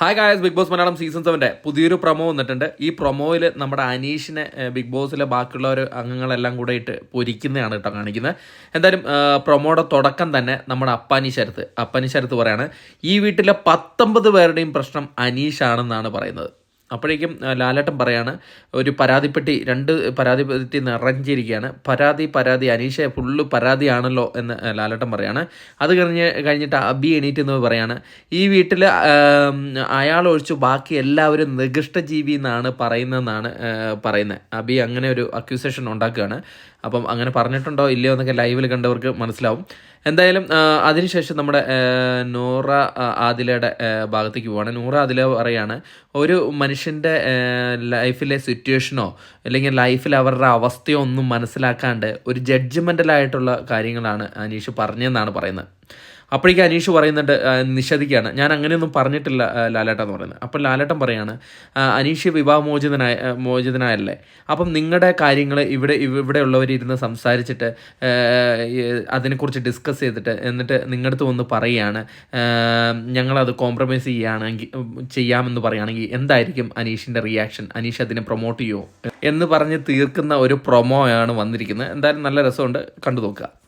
Hi guys Big Boss Malayalam season സെവന്റെ പുതിയൊരു promo വന്നിട്ടുണ്ട്. ഈ പ്രൊമോയിൽ നമ്മുടെ അനീഷിനെ ബിഗ് ബോസിലെ ബാക്കിയുള്ള ഒരു അംഗങ്ങളെല്ലാം കൂടെ ഇട്ട് പൊരിക്കുന്നതാണ് കേട്ടോ കാണിക്കുന്നത്. എന്തായാലും പ്രൊമോയുടെ തുടക്കം തന്നെ നമ്മുടെ അപ്പാനി ശരത്ത്. അപ്പാനി ശരത്ത് പറയാണ് ഈ വീട്ടിലെ പത്തൊമ്പത് പേരുടെയും പ്രശ്നം അനീഷാണെന്നാണ് പറയുന്നത്. അപ്പോഴേക്കും ലാലേട്ടൻ പറയാണ് ഒരു പരാതിപ്പെട്ടി രണ്ട് പരാതിപ്പെട്ടി നിറഞ്ഞിരിക്കുകയാണ്. പരാതി പരാതി അനീഷ ഫുള്ള് പരാതിയാണല്ലോ എന്ന് ലാലേട്ടൻ പറയാണ്. അത് കഴിഞ്ഞ് കഴിഞ്ഞിട്ട് അബി എണീറ്റ് എന്ന് പറയാണ് ഈ വീട്ടിൽ അയാൾ ഒഴിച്ചു ബാക്കി എല്ലാവരും നികൃഷ്ടജീവി എന്നാണ് പറയുന്നതെന്നാണ് പറയുന്നത്. അബി അങ്ങനെ ഒരു അക്യൂസേഷൻ ഉണ്ടാക്കുകയാണ്. അപ്പം അങ്ങനെ പറഞ്ഞിട്ടുണ്ടോ ഇല്ലയോ എന്നൊക്കെ ലൈവിൽ കണ്ടവർക്ക് മനസ്സിലാവും. എന്തായാലും അതിനുശേഷം നമ്മുടെ നൂറ ആദിലയുടെ ഭാഗത്തേക്ക് പോവാണ്. നൂറ ആദില പറയാണ് ഒരു മനുഷ്യന്റെ ലൈഫിലെ സിറ്റുവേഷനോ അല്ലെങ്കിൽ ലൈഫിൽ അവരുടെ അവസ്ഥയോ ഒന്നും മനസ്സിലാക്കാണ്ട് ഒരു ജഡ്ജ്മെന്റലായിട്ടുള്ള കാര്യങ്ങളാണ് അനീഷ് പറഞ്ഞതെന്നാണ് പറയുന്നത്. അപ്പോഴേക്കും അനീഷ് പറയുന്നുണ്ട് നിഷേധിക്കുകയാണ്. ഞാൻ അങ്ങനെയൊന്നും പറഞ്ഞിട്ടില്ല ആ, ലാലേട്ടൻ എന്ന് പറയുന്നത്. അപ്പോൾ ലാലേട്ടൻ പറയാണ് അനീഷ് വിവാഹമോചിതനായ മോചിതനായല്ലേ? അപ്പം നിങ്ങളുടെ കാര്യങ്ങൾ ഇവിടെ ഇവിടെ ഉള്ളവരിരുന്ന് സംസാരിച്ചിട്ട് അതിനെക്കുറിച്ച് ഡിസ്കസ് ചെയ്തിട്ട് എന്നിട്ട് നിങ്ങളുടെ വന്ന് പറയുകയാണ് ഞങ്ങളത് കോംപ്രമൈസ് ചെയ്യുകയാണെങ്കിൽ ചെയ്യാമെന്ന് പറയുകയാണെങ്കിൽ എന്തായിരിക്കും അനീഷിന്റെ റിയാക്ഷൻ അനീഷ് അതിനെ പ്രൊമോട്ട് ചെയ്യുമോ? എന്ന് പറഞ്ഞ് തീർക്കുന്ന ഒരു പ്രൊമോയാണ് വന്നിരിക്കുന്നത്. എന്തായാലും നല്ല രസമുണ്ട്. കണ്ടു നോക്കുക.